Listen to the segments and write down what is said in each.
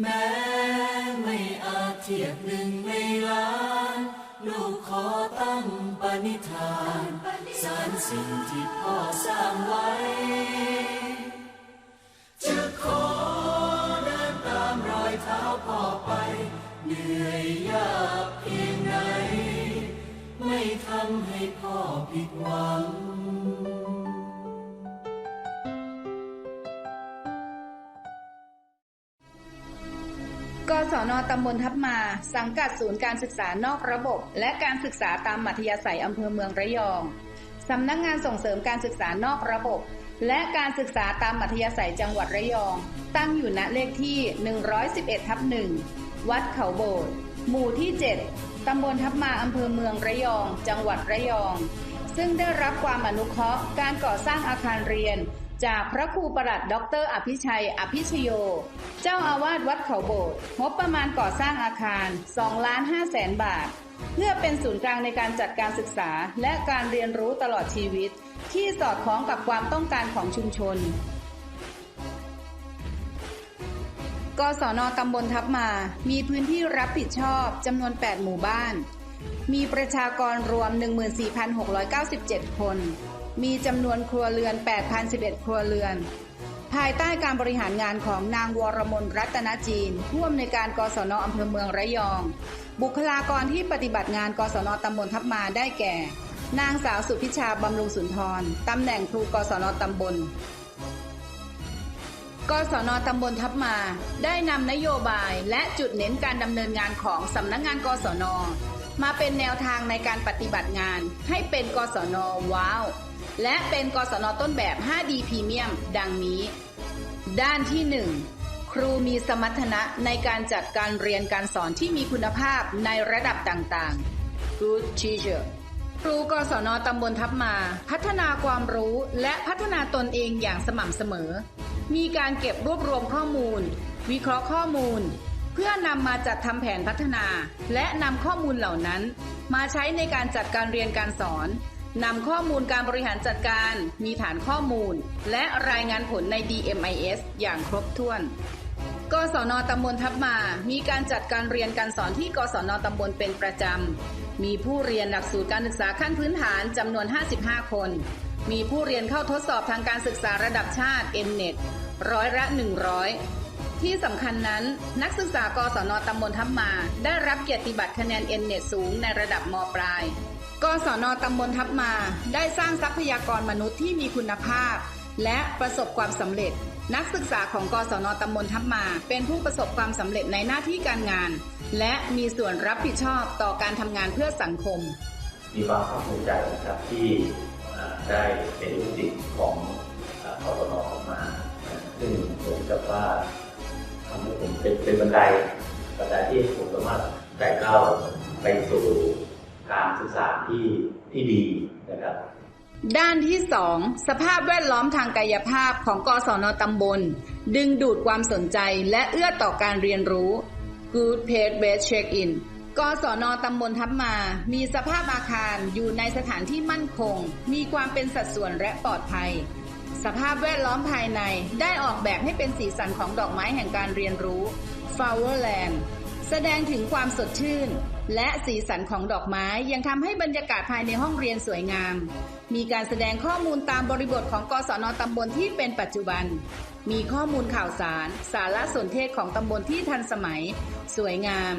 แม้ไม่อาจเทียบหนึ่งในล้าน ลูกขอตั้งปณิธาน สารสิ่งที่พ่อสร้างไว้ กศนตำบลทับมา สังกัดศูนย์การศึกษานอกระบบ และการศึกษาตามมัธยาศัยอำเภอเมืองระยองสำนักงานส่งเสริมการศึกษานอกระบบ และการศึกษาตามมัธยาศัยจังหวัดระยอง ตั้งอยู่ณเลขที่ 111ทับ1วัดเขาโบสถ์หมู่ที่ 7 ตำบลทับมาอำเภอเมืองระยอง จังหวัดระยอง ซึ่งได้รับความอนุเคราะห์การก่อสร้างอาคารเรียน จากพระครูประหลัดดร อภิชัย อภิชโย เจ้าอาวาสวัดเขาโบสถ์งบประมาณก่อสร้างอาคาร2ล้าน5แสนบาท เพื่อเป็นศูนย์กลางในการจัดการศึกษาและการเรียนรู้ตลอดชีวิต ที่สอดคล้องกับความต้องการของชุมชน กศนตำบลทับมา มีพื้นที่รับผิดชอบจำนวน 8 หมู่บ้าน มีประชากรรวม 14,697 คน มีจำนวนครัวเรือน 8,011 ครัวเรือน ภายใต้การบริหารงานของนางวรมนรัตนจีนผู้อำนวยการกศนอำเภอเมืองระยอง บุคลากรที่ปฏิบัติงานกศนตำบลทับมาได้แก่ นางสาวสุพิชาบำรุงสุนทรตำแหน่งครูกศนตำบลกศนตำบลทับมา ได้นำนโยบายและจุดเน้นการดำเนินงานของสำนักงานกศนมาเป็นแนวทางในการปฏิบัติงานให้เป็นกศนว้าว และเป็นกศนต้นแบบ 5D พรีเมียม ดังนี้ ด้านที่ 1 ครูมีสมรรถนะในการจัดการเรียนการสอนที่มีคุณภาพในระดับต่างๆ Good teacher ครูกศนตำบลทับมา พัฒนาความรู้และพัฒนาตนเองอย่างสม่ำเสมอ มีการเก็บรวบรวมข้อมูล วิเคราะห์ข้อมูล เพื่อนำมาจัดทำแผนพัฒนา และนำข้อมูลเหล่านั้น มาใช้ในการจัดการเรียนการสอน นำข้อมูลการบริหารจัดการ มีฐานข้อมูล และรายงานผลใน DMIS อย่างครบถ้วน กศนตำบลทับมา มีการจัดการเรียนการสอนที่กศนตำบลเป็นประจำ มีผู้เรียนหลักสูตรการศึกษาขั้นพื้นฐานจำนวน 55 คน มีผู้เรียนเข้าทดสอบทางการศึกษาระดับชาติ NNET ร้อยละ 100ที่สำคัญนั้นนักศึกษากศนตำบลทับมา ได้รับเกียรติบัตรคะแนน NNET สูงในระดับมปลาย กศนตำบลทับมา ได้สร้างทรัพยากรมนุษย์ที่มีคุณภาพ และประสบความสำเร็จ นักศึกษาของกศนตำบลทับมา เป็นผู้ประสบความสำเร็จในหน้าที่การงาน และมีส่วนรับผิดชอบต่อการทำงานเพื่อสังคม มีความภาคภูมิใจนะครับที่ได้เป็นลูกศิษย์ของเอ่อกศนออกมา ซึ่งเหมือนกับว่าทำให้ผมเป็นเป็นบันไดบันไดที่ผมสามารถไต่ก้าวไปสู่ การศึกษาที่ที่ดีนะครับ ด้านที่ 2 สภาพแวดล้อมทางกายภาพของกศนตำบล ดึงดูดความสนใจและเอื้อต่อการเรียนรู้ Good Page Based Check-in กศนตำบลทับมา มีสภาพอาคารอยู่ในสถานที่มั่นคง มีความเป็นสัดส่วนและปลอดภัย สภาพแวดล้อมภายในได้ออกแบบให้เป็นสีสันของดอกไม้แห่งการเรียนรู้ Flowerland แสดงถึงความสดชื่น และสีสันของดอกไม้ยังทำให้บรรยากาศภายในห้องเรียนสวยงาม มีการแสดงข้อมูลตามบริบทของกศนตำบลที่เป็นปัจจุบัน มีข้อมูลข่าวสาร สารสนเทศของตำบลที่ทันสมัย สวยงาม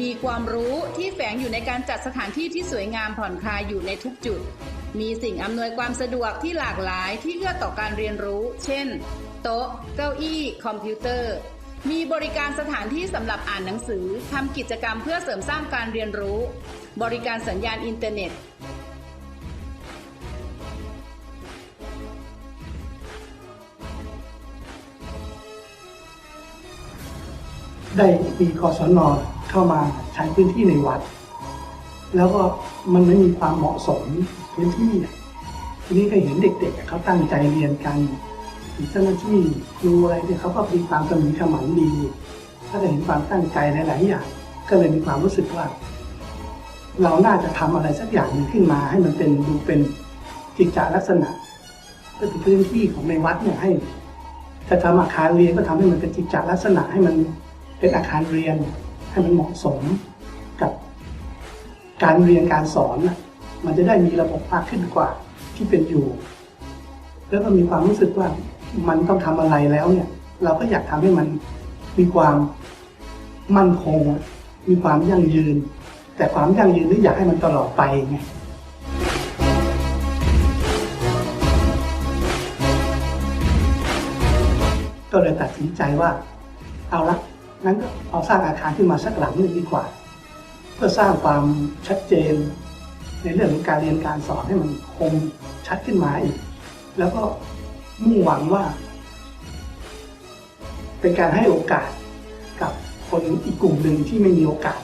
มีความรู้ที่แฝงอยู่ในการจัดสถานที่ที่สวยงามผ่อนคลายอยู่ในทุกจุด มีสิ่งอำนวยความสะดวกที่หลากหลายที่เอื้อต่อการเรียนรู้ เช่น โต๊ะ เก้าอี้ คอมพิวเตอร์ มีบริการสถานที่สำหรับอ่านหนังสือทำกิจกรรมเพื่อเสริมสร้างการเรียนรู้ บริการสัญญาณอินเทอร์เน็ต ได้มีกศนเข้ามาใช้พื้นที่ในวัด แล้วก็มันไม่มีความเหมาะสมพื้นที่เนี่ยทีนี้ก็เห็นเด็กๆเขาตั้งใจเรียนกัน เจ้าหน้าที่ครูอะไรเนี่ยเขาก็มีความกระหมีขมังดีถ้าได้เห็นความตั้งใจหลาย ๆ อย่าง ก็เลยมีความรู้สึกว่า เราน่าจะทำอะไรสักอย่างหนึ่งขึ้นมา ให้มันเป็นดูเป็นกิจจลักษณะ ก็คือพื้นที่ของในวัดเนี่ยให้จะทำอาคารเรียนก็ทำให้มันเป็นกิจจลักษณะให้มันเป็นอาคารเรียน ให้มันเหมาะสมกับการเรียนการสอนมันจะได้มีระบบมากขึ้นกว่าที่เป็นอยู่ แล้วก็มีความรู้สึกว่า มันต้องทำอะไรแล้วเนี่ย เราก็อยากทำให้มันมีความมั่นคง มีความยั่งยืน แต่ความยั่งยืนนี่อยากให้มันตลอดไปไงก็เลยตัดสินใจว่า เอาละงั้นก็เอาสร้างอาคารขึ้นมาสักหลังหนึ่งดีกว่า เพื่อสร้างความชัดเจน ในเรื่องของการเรียนการสอนให้มันคมชัดขึ้นมาอีก แล้วก็ มุ่งหวังว่า เป็นการให้โอกาสกับคนอีกกลุ่มหนึ่งที่ไม่มีโอกาส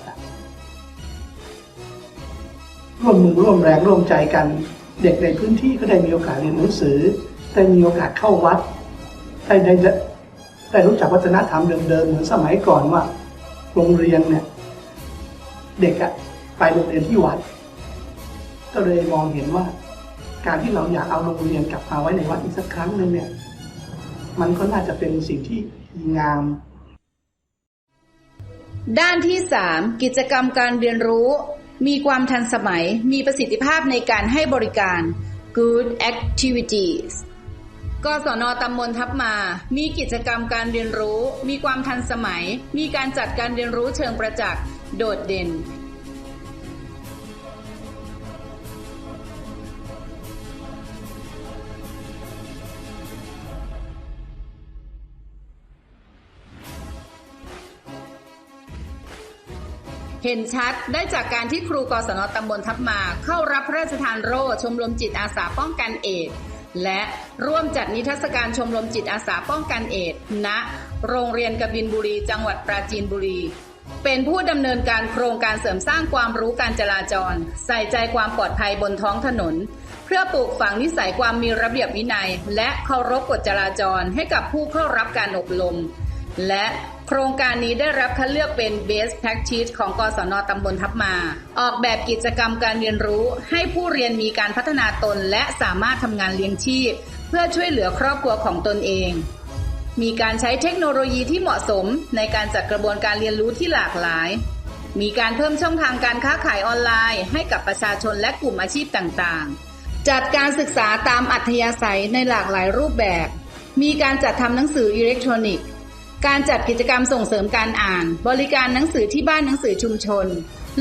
ร่วมมือร่วมแรงร่วมใจกัน เด็กในพื้นที่ก็ได้มีโอกาสเรียนหนังสือ ได้มีโอกาสเข้าวัด ได้ได้ได้ได้รู้จักวัฒนธรรมเดิมๆเหมือนสมัยก่อนว่า โรงเรียนเนี่ย เด็กอะไปโรงเรียนที่วัด ก็เลยมองเห็นว่า การที่เราอยากเอาโรงเรียนกลับมาไว้ในวัดอีกสักครั้งหนึ่งเนี่ย มันก็น่าจะเป็นสิ่งที่ดีงาม ด้านที่ 3 กิจกรรมการเรียนรู้ มีความทันสมัย มีประสิทธิภาพในการให้บริการ Good Activities กศนตำบลทับมา มีกิจกรรมการเรียนรู้ มีความทันสมัย มีการจัดการเรียนรู้เชิงประจักษ์ โดดเด่น เห็นชัดได้จากการที่ครูกศนตำบลทับมา เข้ารับพระราชทานโล่ชมรมจิตอาสาป้องกันเอดส์และร่วมจัดนิทรรศการชมรมจิตอาสาป้องกันเอดส์ณโรงเรียนกบินบุรี จังหวัดปราจีนบุรี เป็นผู้ดำเนินการโครงการเสริมสร้างความรู้การจราจร ใส่ใจความปลอดภัยบนท้องถนน เพื่อปลูกฝังนิสัยความมีระเบียบวินัย และเคารพกฎจราจรให้กับผู้เข้ารับการอบรมและ โครงการนี้ได้รับคัดเลือกเป็น Best Practice ของกศนตำบลทับมา ออกแบบกิจกรรมการเรียนรู้ ให้ผู้เรียนมีการพัฒนาตนและสามารถทำงานเลี้ยงชีพ เพื่อช่วยเหลือครอบครัวของตนเอง มีการใช้เทคโนโลยีที่เหมาะสมในการจัดกระบวนการเรียนรู้ที่หลากหลาย มีการเพิ่มช่องทางการค้าขายออนไลน์ ให้กับประชาชนและกลุ่มอาชีพต่างๆ จัดการศึกษาตามอัธยาศัยในหลากหลายรูปแบบ มีการจัดทำหนังสืออิเล็กทรอนิกส์ การจัดกิจกรรมส่งเสริมการอ่าน บริการหนังสือที่บ้านหนังสือชุมชน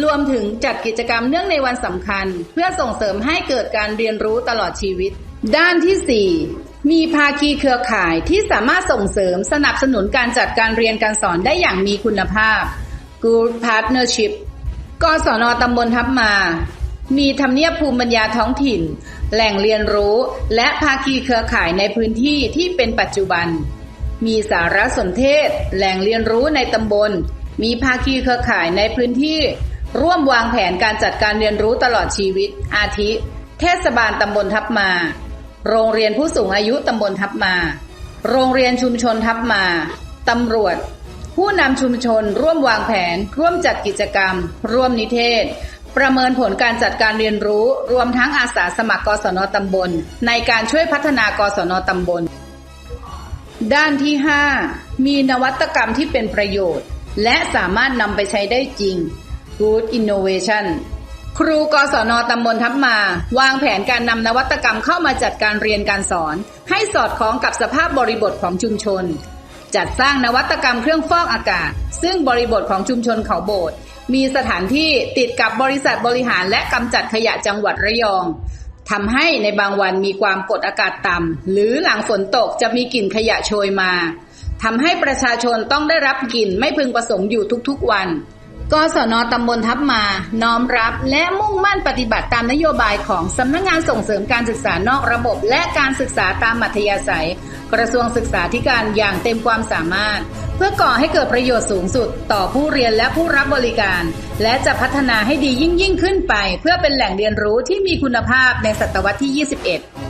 รวมถึงจัดกิจกรรมเนื่องในวันสำคัญ เพื่อส่งเสริมให้เกิดการเรียนรู้ตลอดชีวิต ด้านที่ 4 มีภาคีเครือข่ายที่สามารถส่งเสริมสนับสนุนการจัดการเรียนการสอนได้อย่างมีคุณภาพ Good Partnership กศนตำบลทับมา มีทำเนียบภูมิปัญญาท้องถิ่น แหล่งเรียนรู้ และภาคีเครือข่ายในพื้นที่ที่เป็นปัจจุบัน มีสารสนเทศ แหล่งเรียนรู้ในตำบล มีภาคีเครือข่ายในพื้นที่ ร่วมวางแผนการจัดการเรียนรู้ตลอดชีวิต อาทิ เทศบาลตำบลทับมา โรงเรียนผู้สูงอายุตำบลทับมา โรงเรียนชุมชนทับมาตำรวจ ผู้นำชุมชนร่วมวางแผน ร่วมจัดกิจกรรม ร่วมนิเทศ ประเมินผลการจัดการเรียนรู้ รวมทั้งอาสาสมัครกศนตำบล ในการช่วยพัฒนากศนตำบล ด้านที่ 5 มีนวัตกรรมที่เป็นประโยชน์ และสามารถนำไปใช้ได้จริง Good Innovation ครูกศนตำบลทับมา วางแผนการนำนวัตกรรมเข้ามาจัดการเรียนการสอน ให้สอดคล้องกับสภาพบริบทของชุมชน จัดสร้างนวัตกรรมเครื่องฟอกอากาศ ซึ่งบริบทของชุมชนเขาโบสถ์มีสถานที่ติดกับบริษัทบริหารและกำจัดขยะจังหวัดระยอง ทำให้ในบางวันมีความกดอากาศต่ำหรือหลังฝนตกจะมีกลิ่นขยะโชยมาทำให้ประชาชนต้องได้รับกลิ่นไม่พึงประสงค์อยู่ทุกๆวันกศนตำบลทับมา น้อมรับและมุ่งมั่นปฏิบัติตามนโยบายของสำนักงงานส่งเสริมการศึกษานอกระบบ และการศึกษาตามมัธยาศัย กระทรวงศึกษาธิการอย่างเต็มความสามารถ เพื่อก่อให้เกิดประโยชน์สูงสุดต่อผู้เรียนและผู้รับบริการ และจะพัฒนาให้ดียิ่งยิ่งขึ้นไป เพื่อเป็นแหล่งเรียนรู้ที่มีคุณภาพในศตวรรษที่ 21